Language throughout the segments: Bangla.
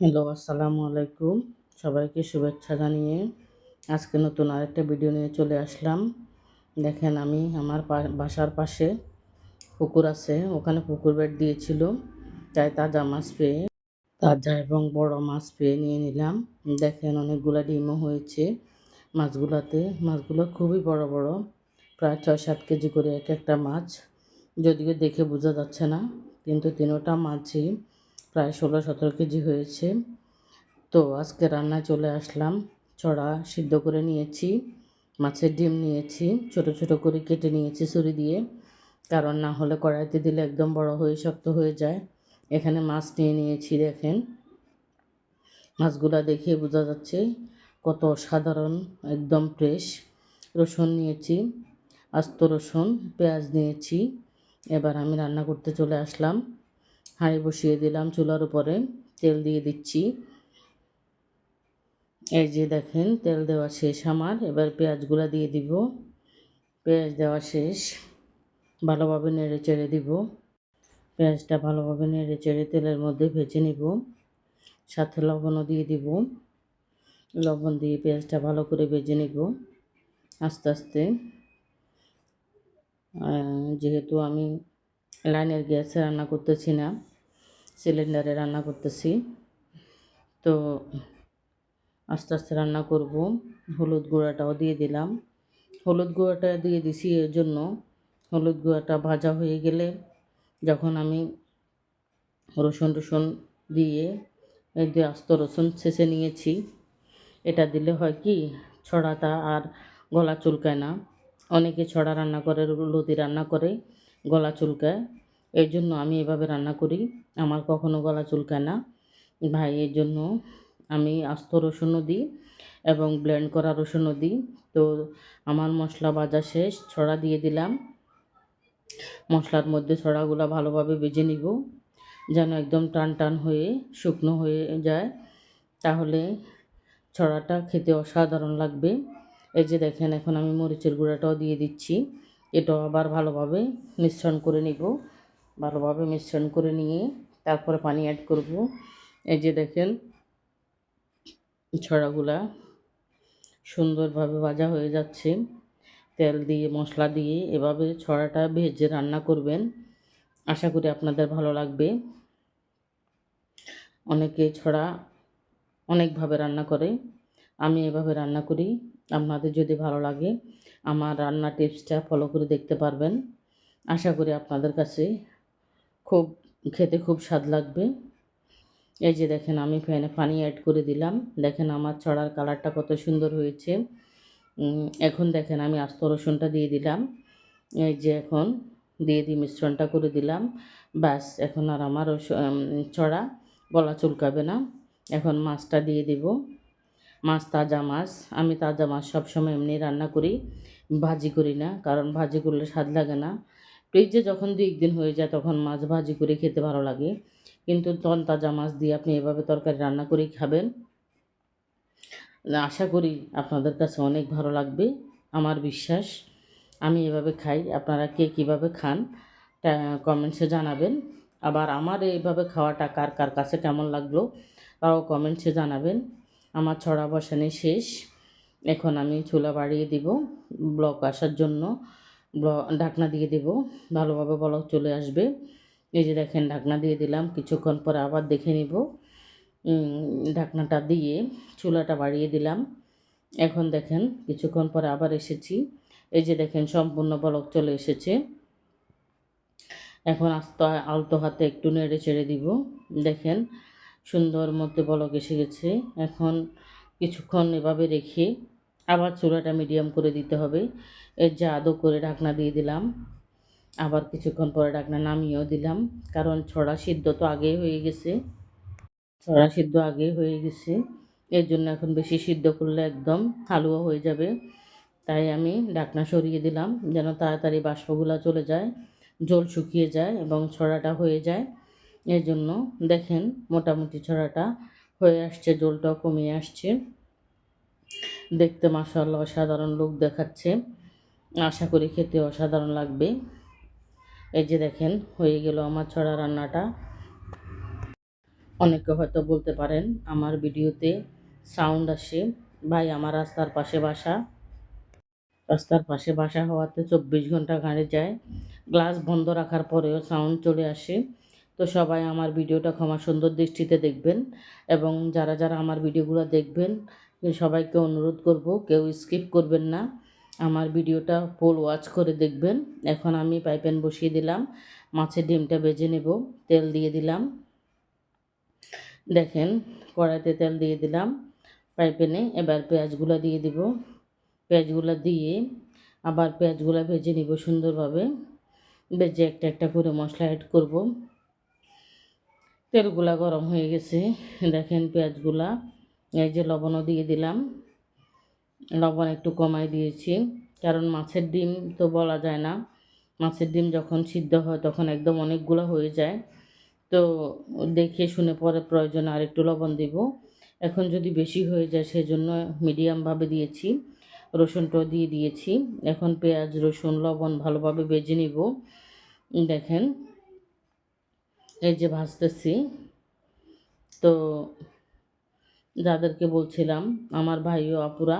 হ্যালো, আসসালামু আলাইকুম। সবাইকে শুভেচ্ছা জানিয়ে আজকে নতুন আরেকটা ভিডিও নিয়ে চলে আসলাম। দেখেন আমি আমার বাসার পাশে পুকুর আছে, ওখানে পুকুর বেড দিয়েছিল, তাই তাজা মাছ পেয়ে, তাজা এবং বড় মাছ পেয়ে নিয়ে নিলাম। দেখেন অনেকগুলা ডিমও হয়েছে মাছগুলাতে। মাছগুলো খুবই বড় বড়, প্রায় ছয় সাত কেজি করে এক একটা মাছ। যদিও দেখে বোঝা যাচ্ছে না, কিন্তু তিনোটা মাছই প্রায় ষোলো সতেরো কেজি হয়েছে। তো আজকে রান্না চলে আসলাম। ছড়া সিদ্ধ করে নিয়েছি, মাছের ডিম নিয়েছি, ছোট ছোট করে কেটে নিয়েছি ছুরি দিয়ে। কারণ না হলে কড়াইতে দিলে একদম বড় হয়ে শক্ত হয়ে যায়। এখানে মাছ নিয়ে নিয়েছি, দেখেন। মাছগুলা দেখে বোঝা যাচ্ছে কত সাধারণ একদম ফ্রেশ। রসুন নিয়েছি, আস্ত রসুন, পেঁয়াজ নিয়েছি। এবার আমি রান্না করতে চলে আসলাম। হাঁড়ি বসিয়ে দিলাম চুলার উপরে, তেল দিয়ে দিচ্ছি। এই যে দেখেন, তেল দেওয়া শেষ আমার। এবার পেঁয়াজগুলো দিয়ে দিব। পেঁয়াজ দেওয়া শেষ। ভালোভাবে নেড়ে চেড়ে দিব। পেঁয়াজটা ভালোভাবে নেড়ে চেড়ে তেলের মধ্যে ভেজে নিব। সাথে লবণও দিয়ে দিব। লবণ দিয়ে পেঁয়াজটা ভালো করে ভেজে নিব আস্তে আস্তে। যেহেতু আমি লাইনের গ্যাসে রান্না করতেছি না সিলিন্ডারে রান্না করতেছি। তো আস্তে আস্তে রান্না করব। হলুদ গুঁড়াটাও দিয়ে দিলাম। হলুদ গুঁড়াটা দিয়ে দিছি এর জন্য। হলুদ গুঁড়াটা ভাজা হয়ে গেলে যখন আমি রসুন টসুন দিয়ে এই যে আস্ত রসুন ছেঁচে নিয়েছি, এটা দিলে হয় কি ছড়াটা আর গলা চুলকায় না। অনেকে ছড়া রান্না করে, লতি রান্না করে, গলা চুলকায়। এর জন্য আমি এভাবে রান্না করি। আমার কখনো গলা চুলকায় না। ভাই, এর জন্য আমি আস্ত রসুনও দিই এবং ব্লেন্ড করা রসুনও দিই। তো আমার মশলা ভাজা শেষ, ছড়া দিয়ে দিলাম। মশলার মধ্যে ছড়াগুলো ভালোভাবে বেজে নিব। যেন একদম টান টান হয়ে, শুকনো হয়ে যায়। তাহলে ছড়াটা খেতে অসাধারণ লাগবে। এই যে দেখেন, এখন আমি মরিচের গুঁড়াটাও দিয়ে দিচ্ছি। এটাও আবার ভালোভাবে মিশ্রণ করে নিব। ভালোভাবে মিশ্রণ করে নিয়ে তারপরে পানি অ্যাড করব। এই যে দেখেন, ছড়াগুলা সুন্দরভাবে ভাজা হয়ে যাচ্ছে। তেল দিয়ে, মশলা দিয়ে এভাবে ছড়াটা ভেজে রান্না করবেন। আশা করি আপনাদের ভালো লাগবে। অনেকে ছড়া অনেকভাবে রান্না করে, আমি এভাবে রান্না করি। আপনাদের যদি ভালো লাগে, আমার রান্না টিপসটা ফলো করে দেখতে পারবেন। আশা করি আপনাদের কাছে খুব, খেতে খুব স্বাদ লাগবে। এই যে দেখেন, আমি ফ্যানে পানি অ্যাড করে দিলাম। দেখেন, আমার ছড়ার কালারটা কত সুন্দর হয়েছে। এখন দেখেন, আমি আস্ত রসুনটা দিয়ে দিলাম। এই যে এখন দিয়ে দিই মিশ্রণটা করে দিলাম। ব্যাস, এখন আর আমার ছড়া গলা চুলকাবে না। এখন মাছটা দিয়ে দিব। মাছ তাজা মাছ। আমি তাজা মাছ সবসময় এমনি রান্না করি। ভাজি করি না, কারণ ভাজি করলে স্বাদ লাগে না। ফ্রিজে যখন দুই একদিন হয়ে যায়, তখন মাছ ভাজি করে খেতে ভালো লাগে। কিন্তু তন তাজা মাছ দিয়ে আপনি এভাবে তরকারি রান্না করেই খাবেন। আশা করি আপনাদের কাছে অনেক ভালো লাগবে, আমার বিশ্বাস। আমি এভাবে খাই, আপনারা কে কীভাবে খান কমেন্টসে জানাবেন। আবার আমার এইভাবে খাওয়াটা কার কার কাছে কেমন লাগল, তাও কমেন্টসে জানাবেন। আমার ছড়া বসানো শেষ। এখন আমি চুলা বাড়িয়ে দিব, ব্লক আসার জন্য। ঢাকনা দিয়ে দেব। ভালোভাবে ব্লক চলে আসবে। এই যে দেখেন, ঢাকনা দিয়ে দিলাম। কিছুক্ষণ পরে আবার দেখে নিব। ঢাকনাটা দিয়ে চুলাটা বাড়িয়ে দিলাম। এখন দেখেন, কিছুক্ষণ পরে আবার এসেছি। এই যে দেখেন, সম্পূর্ণ বলক চলে এসেছে। এখন আস্তে, আলতো হাতে একটু নেড়ে চেড়ে দিব। দেখেন, সুন্দর মধ্যে বলক এসে গেছে। এখন কিছুক্ষণ এভাবে রেখে আবার চুলাটা মিডিয়াম করে দিতে হবে। এর যা আদৌ করে ঢাকনা দিয়ে দিলাম। আবার কিছুক্ষণ পরে ঢাকনা নামিয়েও দিলাম। কারণ ছড়া সিদ্ধ তো আগেই হয়ে গেছে। ছড়া সিদ্ধ আগে হয়ে গেছে। এর জন্য এখন বেশি সিদ্ধ করলে একদম হালুয়া হয়ে যাবে। তাই আমি ঢাকনা সরিয়ে দিলাম যেন তাড়াতাড়ি বাষ্পগুলো চলে যায়, জল শুকিয়ে যায় এবং ছড়াটা হয়ে যায়। এর জন্য দেখেন মোটামুটি ছড়াটা হয়ে আসছে, জলটাও কমিয়ে আসছে। দেখতে মাসাল্লাহ অসাধারণ লোক দেখাচ্ছে। আশা করি খেতে অসাধারণ লাগবে। এই যে দেখেন, হয়ে গেল আমার ছড়া রান্নাটা। অনেকে হয়তো বলতে পারেন, আমার ভিডিওতে সাউন্ড আসে। ভাই, আমার রাস্তার পাশে বাসা। রাস্তার পাশে বাসা হওয়াতে চব্বিশ ঘণ্টা গাড়ি যায়। গ্লাস বন্ধ রাখার পরেও সাউন্ড চলে আসে। তো সবাই আমার ভিডিওটা ক্ষমা সুন্দর দৃষ্টিতে দেখবেন এবং যারা যারা আমার ভিডিওগুলো দেখবেন সবাইকে অনুরোধ করব, কেউ স্কিপ করবেন না। আমার ভিডিওটা ফুল ওয়াচ করে দেখবেন। এখন আমি পাইপেন বসিয়ে দিলাম। মাছের ডিমটা বেজে নেব। তেল দিয়ে দিলাম। দেখেন, কড়াইতে তেল দিয়ে দিলাম। পাইপেনে এবার পেঁয়াজগুলো দিয়ে দিব। পেঁয়াজগুলো দিয়ে আবার পেঁয়াজগুলো ভেজে নিব সুন্দরভাবে। ভেজে একটা একটা করে মশলা অ্যাড করব। তেলগুলা গরম হয়ে গেছে। দেখেন পেঁয়াজগুলা। এই যে লবণও দিয়ে দিলাম। লবণ একটু কমাই দিয়েছি, কারণ মাছের ডিম তো বলা যায় না। মাছের ডিম যখন সিদ্ধ হয় তখন একদম অনেকগুলো হয়ে যায়। তো দেখে শুনে পরে প্রয়োজন আর একটু লবণ দিব। এখন যদি বেশি হয়ে যায় সেজন্য মিডিয়ামভাবে দিয়েছি, রসুনটাও দিয়ে দিয়েছি। এখন পেঁয়াজ, রসুন, লবণ ভালোভাবে বেজে নিব। দেখেন, এই যে ভাজতেছি। তো যাদেরকে বলছিলাম, আমার ভাই ও আপুরা,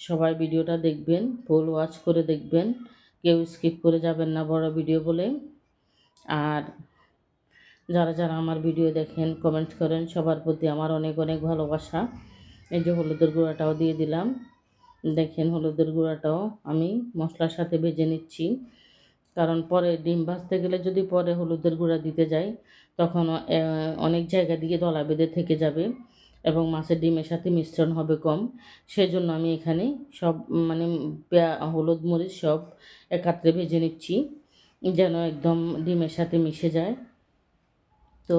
সবাই ভিডিওটা দেখবেন ফুল ওয়াচ করে দেখবেন, কেউ স্কিপ করে যাবেন না বড় ভিডিও বলে। আর যারা যারা আমার ভিডিও দেখেন কমেন্ট করেন, সবার প্রতি আমার অনেক অনেক ভালোবাসা। এই যে হলুদের গুঁড়াটাও দিয়ে দিলাম। দেখেন হলুদের গুঁড়াটাও আমি মশলার সাথে ভেজে নিচ্ছি। কারণ পরে ডিম ভাজতে গেলে যদি পরে হলুদের গুঁড়া দিতে যাই, তখন অনেক জায়গা দিয়ে দলা বেঁধে থেকে যাবে। এবং মাছের ডিমের সাথে মিশ্রণ হবে কম। সেজন্য আমি এখানে সব মানে হলুদ মরিচ সব একাত্রে ভেজে নিচ্ছি, যেন একদম ডিমের সাথে মিশে যায়। তো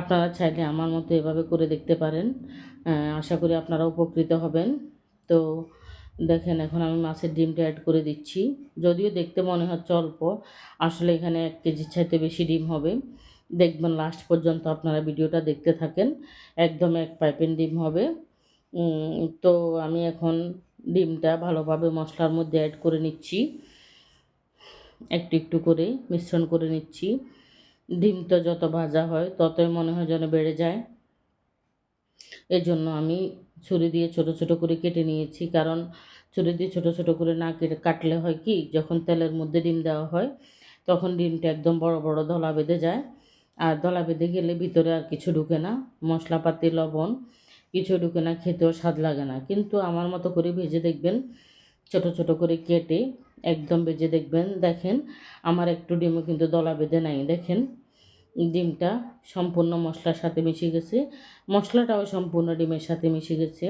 আপনারা চাইলে আমার মতো এভাবে করে দেখতে পারেন। আশা করি আপনারা উপকৃত হবেন। তো দেখেন, এখন আমি মাছের ডিমটা অ্যাড করে দিচ্ছি। যদিও দেখতে মনে হচ্ছে অল্প, আসলে এখানে এক কেজির চাইতে বেশি ডিম হবে। দেখবেন লাস্ট পর্যন্ত আপনারা ভিডিওটা দেখতে থাকেন। একদম এক পাইপেন ডিম হবে। তো আমি এখন ডিমটা ভালোভাবে মশলার মধ্যে অ্যাড করে নিচ্ছি। একটু একটু করে মিশ্রণ করে নিচ্ছি। ডিমটা যত ভাজা হয় ততই মনে হয় যেন বেড়ে যায়। এই জন্য আমি ছুরি দিয়ে ছোট ছোট করে কেটে নিয়েছি। কারণ ছুরি দিয়ে ছোট ছোট করে না কেটে কাটলে হয় কি, যখন তেলের মধ্যে ডিম দেওয়া হয়, তখন ডিমটা একদম বড় বড় ধলা বেঁধে যায়। আর দলা বেঁধে গেলে ভিতরে আর কিছু ঢুকে না। মশলাপাতি, লবণ কিছু ঢুকে না, খেতেও স্বাদ লাগে না। কিন্তু আমার মতো করে ভেজে দেখবেন, ছোট ছোট করে কেটে একদম ভেজে দেখবেন। দেখেন, আমার একটু ডিমও কিন্তু দলা বেঁধে নাই। দেখেন, ডিমটা সম্পূর্ণ মশলার সাথে মিশে গেছে। মশলাটাও সম্পূর্ণ ডিমের সাথে মিশে গেছে।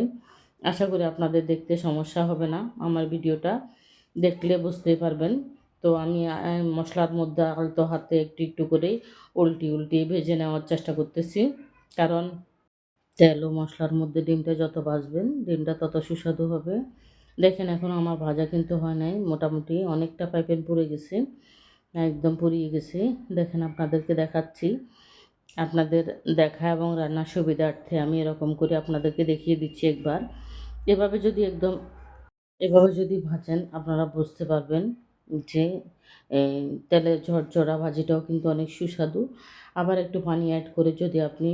আশা করি আপনাদের দেখতে সমস্যা হবে না। আমার ভিডিওটা দেখলে বুঝতেই পারবেন। তো আমি মশলার মধ্যে আলতো হাতে একটু একটু করে উল্টি উল্টি ভেজে নেওয়ার চেষ্টা করতেছি। কারণ তেল ও মশলার মধ্যে ডিমটা যত ভাজবেন, ডিমটা তত সুস্বাদু হবে। দেখেন, এখন আমার ভাজা কিন্তু হয় নাই, মোটামুটি অনেকটা পাইপেন পুড়ে গেছে, একদম পুড়িয়ে গেছে। দেখেন, আপনাদেরকে দেখাচ্ছি। আপনাদের দেখা এবং রান্নার সুবিধার্থে আমি এরকম করে আপনাদেরকে দেখিয়ে দিচ্ছি একবার। এভাবে যদি একদম, এভাবে যদি ভাজেন, আপনারা বুঝতে পারবেন যে তেলের ঝরঝরা ভাজিটাও কিন্তু অনেক সুস্বাদু। আবার একটু পানি অ্যাড করে যদি আপনি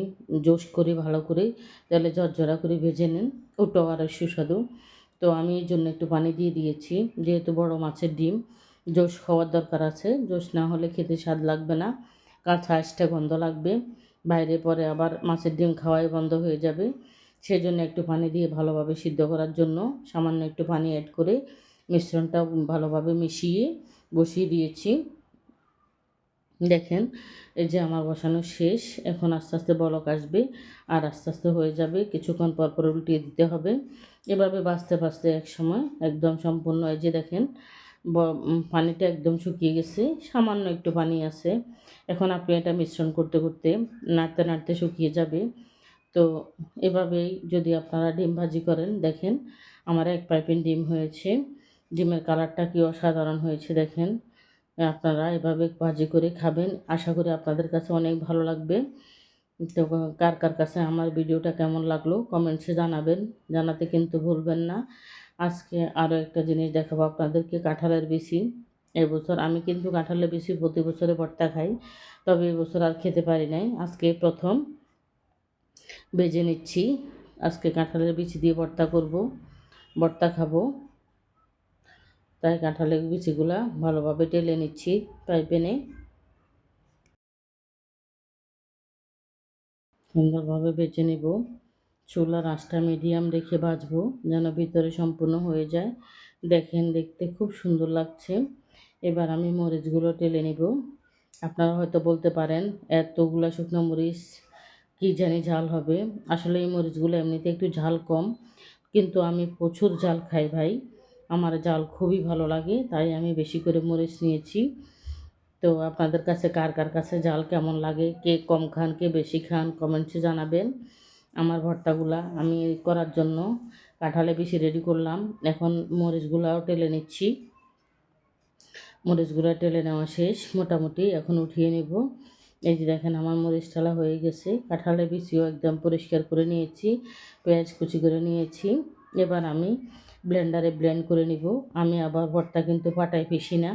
জোশ করে ভালো করে তেলে ঝরঝরা করে ভেজে নেন, ওটাও আরও সুস্বাদু। তো আমি এই জন্য একটু পানি দিয়ে দিয়েছি, যেহেতু বড় মাছের ডিম, জোশ খাওয়ার দরকার আছে। জোশ না হলে খেতে স্বাদ লাগবে না, কাঁচা আঁশটা গন্ধ লাগবে। বাইরে পরে আবার মাছের ডিম খাওয়াই বন্ধ হয়ে যাবে। সেই জন্য একটু পানি দিয়ে ভালোভাবে সিদ্ধ করার জন্য সামান্য একটু পানি অ্যাড করে মিশ্রণটা ভালোভাবে মিশিয়ে বসিয়ে দিয়েছি। দেখেন, এই যে আমার বসানো শেষ, এখন আস্তে আস্তে বলক আসবে আর আস্তে আস্তে হয়ে যাবে। কিছুক্ষণ পর পর উল্টিয়ে দিতে হবে। এভাবে বাঁচতে বাঁচতে এক সময় একদম সম্পূর্ণ, এই যে দেখেন পানিটা একদম শুকিয়ে গেছে, সামান্য একটু পানি আছে। এখন আপনি এটা মিশ্রণ করতে করতে নাড়তে নাড়তে শুকিয়ে যাবে। তো এভাবেই যদি আপনারা ডিম ভাজি করেন, দেখেন, আমার এক পাইপিন ডিম হয়েছে। ডিমের কালারটা কি অসাধারণ হয়েছে দেখেন। আপনারা এভাবে ভাজি করে খাবেন। আশা করি আপনাদের কাছে অনেক ভালো লাগবে। তো কার কার কাছে আমার ভিডিওটা কেমন লাগল কমেন্টসে জানাবেন। জানাতে কিন্তু ভুলবেন না। আজকে আরও একটা জিনিস দেখাবো আপনাদেরকে, কাঁঠালের বেশি। এবছর আমি কিন্তু কাঁঠালের বেশি প্রতি বছরে ভর্তা খাই, তবে এবছর আর খেতে পারি নাই। আজকে প্রথম বেজে নিচ্ছি। আজকে কাঁঠালের বিচি দিয়ে ভর্তা করব, ভর্তা খাব। তাই কাঁঠালের বিচিগুলা ভালোভাবে টেলে নিচ্ছি ফ্রাই প্যানে। সুন্দরভাবে বেছে নেব। চুলার আঁচটা মিডিয়াম রেখে ভাজবো যেন ভিতরে সম্পূর্ণ হয়ে যায়। দেখেন, দেখতে খুব সুন্দর লাগছে। এবার আমি মরিচগুলো টেলে নেব। আপনারা হয়তো বলতে পারেন, এতগুলো শুকনো মরিচ কী জানি ঝাল হবে। আসলে এই মরিচগুলো এমনিতে একটু ঝাল কম, কিন্তু আমি প্রচুর ঝাল খাই ভাই। আমার জাল খুবই ভালো লাগে, তাই আমি বেশি করে মরিচ নিয়েছি। তো আপনাদের কাছে কার কার কাছে জাল কেমন লাগে, কে কম খান, কে বেশি খান, কমেন্টসে জানাবেন আমার ভর্তাগুলা আমি করার জন্য। কাঁঠালে বেশি রেডি করলাম, এখন মরিচগুলাও টেলে নিচ্ছি। মরিচগুলো টেলে নেওয়া শেষ, মোটামুটি এখন উঠিয়ে নেব। এই যে দেখেন আমার মরিচ ঠালা হয়ে গেছে, কাঁঠালে বিচিও একদম পরিষ্কার করে নিয়েছি, পেঁয়াজ কুচি করে নিয়েছি। এবার আমি ব্লেন্ডারে ব্লেন্ড করে নিব। আমি আবার ভর্তা কিন্তু পাটায় পেশি না।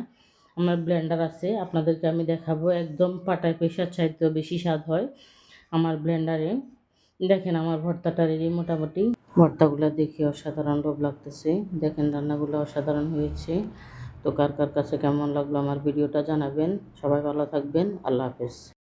আমার ব্লেন্ডার আছে, আপনাদেরকে আমি দেখাবো। একদম পাটায় পেশার চাইতেও বেশি স্বাদ হয় আমার ব্লেন্ডারে দেখেন আমার ভর্তাটা রেডি মোটামুটি। ভর্তাগুলো দেখে অসাধারণ লোভ লাগতেছে। দেখেন রান্নাগুলো অসাধারণ হয়েছে। তো কার কার কাছে কেমন লাগল আমার ভিডিওটা জানাবেন। সবাই ভালো থাকবেন। আল্লাহ হাফেজ।